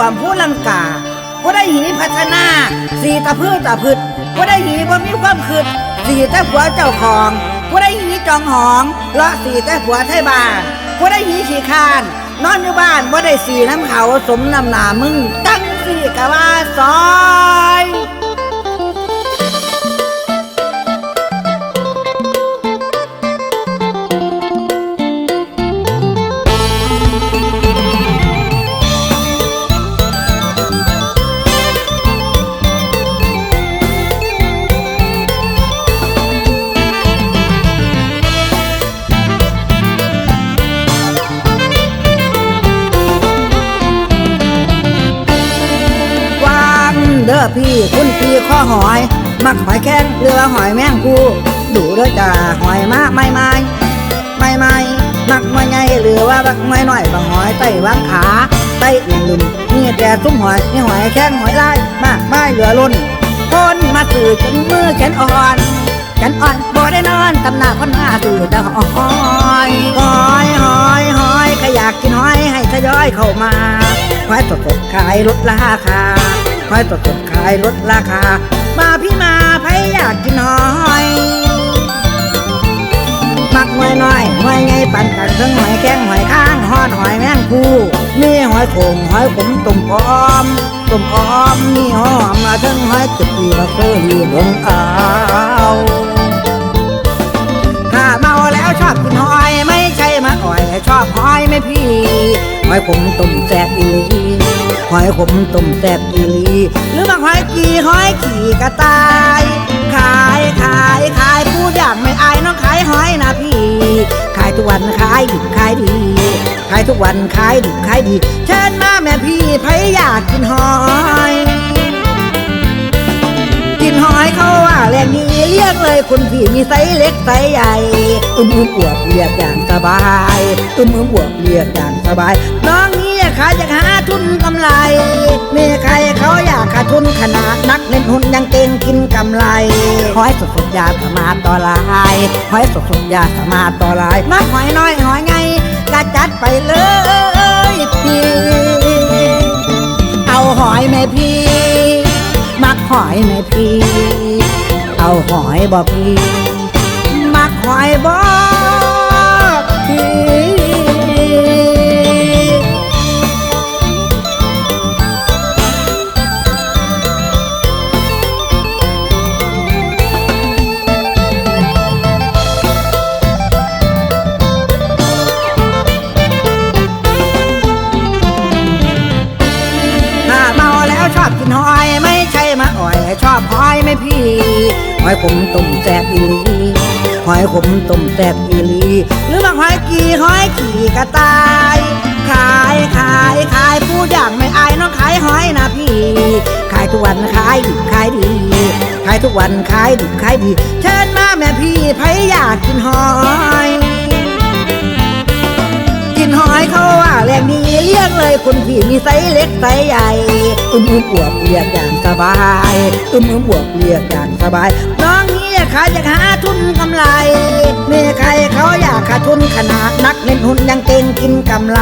วมผู้ลังกาผู้ได้หีพัฒนา สีตะพื้ตะพืชผู้ได้หีบ่มีความคืดสีแต่หัวเจ้าของผู้ได้หีจองหองเลาะสีแต่หัวไทยบ้านผู้ได้หีขี้คานนอนอยู่บ้านบ่ได้สีน้ำเขาสมน้ำหนามึงตั้งสีกะว่าซอย เด้อพี่คุณพี่ข้อหอย มักหอยแข้งเรือหอยแมงกูดูเด้อจ้าหอยมากไม่ไม่ไม่ไม่มักไม่ไงหรือว่าบักไม่น้อยบางหอยไต้วางขาไต้อื่นลุนนี่แต่ซุ้มหอยนี่หอยแข้งหอยลายมากไม่เหลือล้นคนมาสื่อจนมือแขนอ่อนแขนอ่อนบ่ได้นอนตำหนาคนมาสื่อแต่หอยหอยหอยหอยใครอยากกินหอยให้ทยอยเข้ามาหอยสดสดๆขายลดราคา หอยสดสดขายลดราคา มาพี่มาใครอยากกินหอยมักหอยน้อยหอยไงปั่นกันทั้งหอยแข้งหอยข้างหอดหอยแมงคู่มีหอยโขงหอยขมตุ่มอ้อมตุ่มอ้อมมีหอมมาทั้งหอยจุดที่เราเคยลงเอาถ้าเมาแล้วชอบกินหอยไม่ใช่มาอ่อยชอบหอยไม่พี่หอยขมต้มแซ่บอี หอยขมต้มแซ่บอีลี หรือมาหอยกีหอยขี่กระต่าย ขายขายขายพูดอย่างไม่อายน้องขายหอยนะพี่ ขายทุกวันขายดิบขายดี ขายทุกวันขายดิบขายดี เชิญมาแม่พี่ไผอยากกินหอยกินหอยเขาว่าแรงนี้เรียกเลยคุณพี่มีไซส์เล็กไซส์ใหญ่อุ้มอุ้มอวบเรียกอย่างสบายอุ้มอุ้มอวบเรียกอย่างสบายน้อง ขายอยากหาทุนกำไร มีใครเขาอยากขาดทุนขนาดนักเล่นหุ้นยังเก่งกินกำไรหอยสดสดยาสมาต่อลายหอยสดสดยาสมาต่อลายมาหอยน้อยหอยไงก็จัดไปเลยพี่เอาหอยแม่พี่ มักหอยแม่พี่ เอาหอยบ่พี่ มักหอยบ่ อบกินหอยไม่ใช่มาอ่อย ชอบหอยไม่พี่หอยขมต้มแซ่บอีหลีหอยขมต้มแซ่บอีหลีหรือว่าหอยกีหอยขี่กระต่าย ขายขายขายพูดอย่างไม่อายน้องขายหอยนะพี่ ขายทุกวันขายดิบขายดี ขายทุกวันขายดิบขายดี เชิญมาแม่พี่ไผอยากกินหอย กินหอยเขา เลยคุณพี่มีไซส์เล็กไซส์ใหญ่อุ้มอุ้มอวบเรียกอย่างสบายอุ้มอุ้มอวบเรียกอย่างสบาย น้องนี้ขายอยากหาทุนกำไรมีใครเขาอยากขาดทุนขนาดนักเล่นหุ้นยังเก่งกินกำไร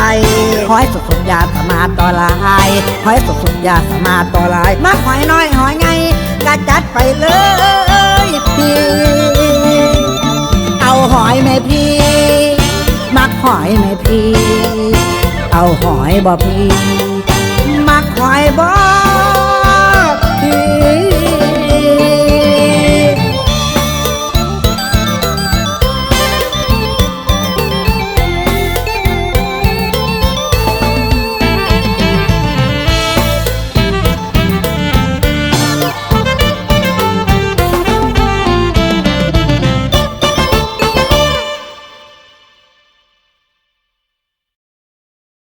หอยสดสดยาสมาต่อลายหอยสดสดยาสมาต่อลายมาหอยน้อยหอยไงก็จัดไปเลยพี่เอาหอยแม่พี่มักหอยไหมพี่ เอาหอยบ่พี่ มักหอยบ่